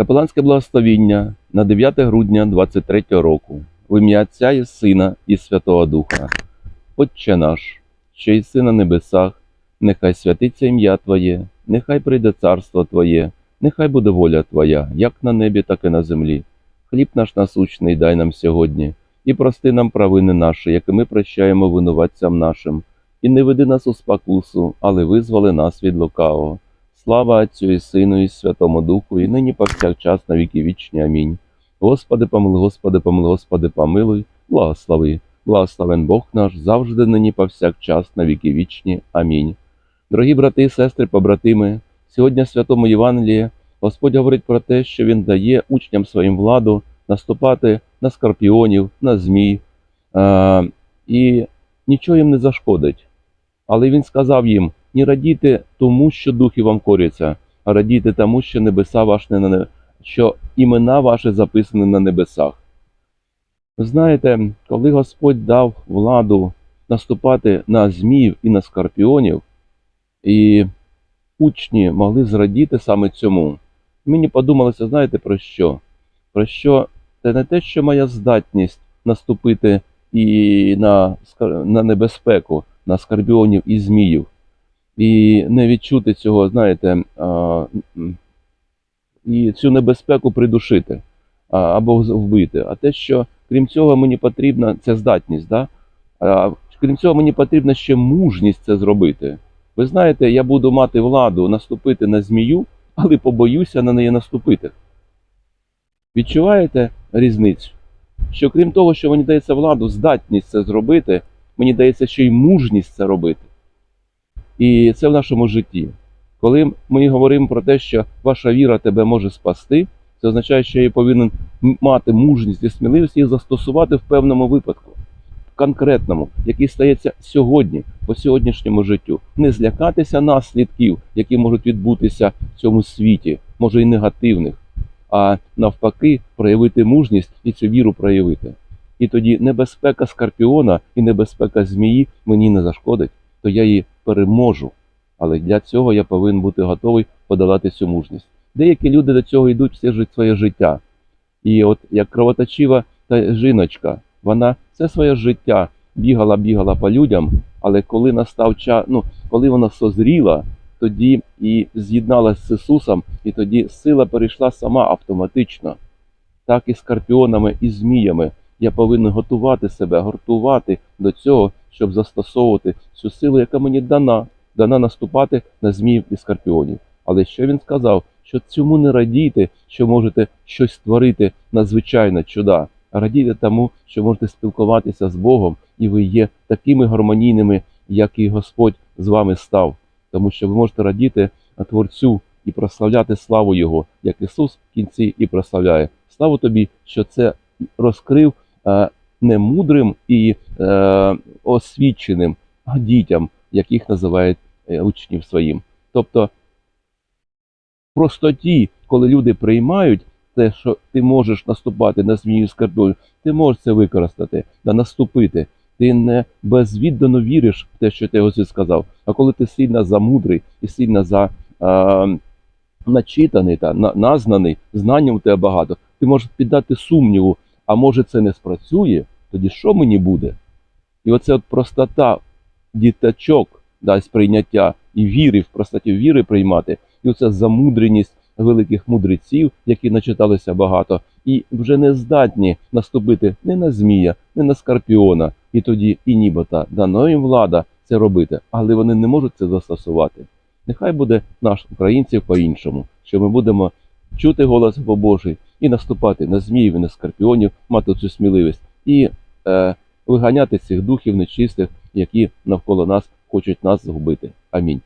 Капеланське благословіння на 9 грудня 23 року в ім'я Отця і Сина і Святого Духа. Отче наш, що єси на небесах, нехай святиться ім'я Твоє, нехай прийде царство Твоє, нехай буде воля Твоя, як на небі, так і на землі. Хліб наш насущний дай нам сьогодні, і прости нам провини наші, як і ми прощаємо винуватцям нашим. І не веди нас у спокусу, але визволи нас від лукавого. Слава Отцю і Сину, і Святому Духу, і нині повсякчас на віки вічні. Амінь. Господи, помилуй, Господи, помилуй, Господи, помилуй, благослови. Благословен Бог наш, завжди нині повсякчас на віки вічні. Амінь. Дорогі брати і сестри, побратими, сьогодні в Святому Євангелії Господь говорить про те, що Він дає учням своїм владу наступати на скорпіонів, на змій, е- і нічого їм не зашкодить. Але Він сказав їм, не радійте тому, що духи вам коряться, а радійте тому, що небеса ваші не на що імена ваші записані на небесах. Знаєте, коли Господь дав владу наступати на зміїв і на скорпіонів, і учні могли зрадіти саме цьому, мені подумалося, знаєте про що? Про що це не те, що моя здатність наступити і на, на небезпеку, на скорпіонів і зміїв, і не відчути цього, знаєте, і цю небезпеку придушити або вбити. А те, що крім цього, мені потрібна ця здатність, да? а, крім цього, мені потрібна ще мужність це зробити. Ви знаєте, я буду мати владу наступити на змію, але побоюся на неї наступити. Відчуваєте різницю? Що крім того, що мені дається владу, здатність це зробити, мені дається ще й мужність це робити. І це в нашому житті. Коли ми говоримо про те, що ваша віра тебе може спасти, це означає, що я повинен мати мужність і сміливість їх застосувати в певному випадку, в конкретному, який стається сьогодні, по сьогоднішньому життю. Не злякатися наслідків, які можуть відбутися в цьому світі, може і негативних, а навпаки, проявити мужність і цю віру проявити. І тоді небезпека скорпіона і небезпека змії мені не зашкодить, то я її переможу. Але для цього я повинен бути готовий подолати цю мужність. Деякі люди до цього йдуть все своє життя. І от як кровоточива та жіночка, вона все своє життя бігала, бігала по людям, але коли настав час, ну коли вона созріла, тоді і з'єдналася з Ісусом, і тоді сила перейшла сама автоматично. Так і з скорпіонами, і зміями. Я повинен готувати себе, гуртувати до цього, щоб застосовувати цю силу, яка мені дана, дана наступати на зміїв і скорпіонів. Але що він сказав? Що цьому не радійте, що можете щось створити надзвичайне чуда, а радійте тому, що можете спілкуватися з Богом, і ви є такими гармонійними, як і Господь з вами став. Тому що ви можете радіти Творцю і прославляти славу Його, як Ісус в кінці і прославляє. Славу тобі, що це розкрив е, не мудрим і е, освіченим, дітям, яких називають е, учнів своїм. Тобто в простоті, коли люди приймають те, що ти можеш наступати на змію скорпіонів, ти можеш це використати, да наступити. Ти не безвіддано віриш в те, що ти Господь сказав. А коли ти сильно замудрий і сильно за е, начитаний та на, назнаний, знання у тебе багато, ти можеш піддати сумніву, а може це не спрацює, тоді що мені буде? І оце от простота діточок дасть прийняття і віри, в простоті віри приймати, і оця замудреність великих мудреців, які начиталися багато, і вже не здатні наступити не на змія, не на скорпіона, і тоді і нібито дано їм влада це робити, але вони не можуть це застосувати. Нехай буде наш українців по-іншому, що ми будемо чути голос Божий і наступати на зміїв і на скорпіонів, мати цю сміливість і е, виганяти цих духів нечистих, які навколо нас хочуть нас згубити. Амінь.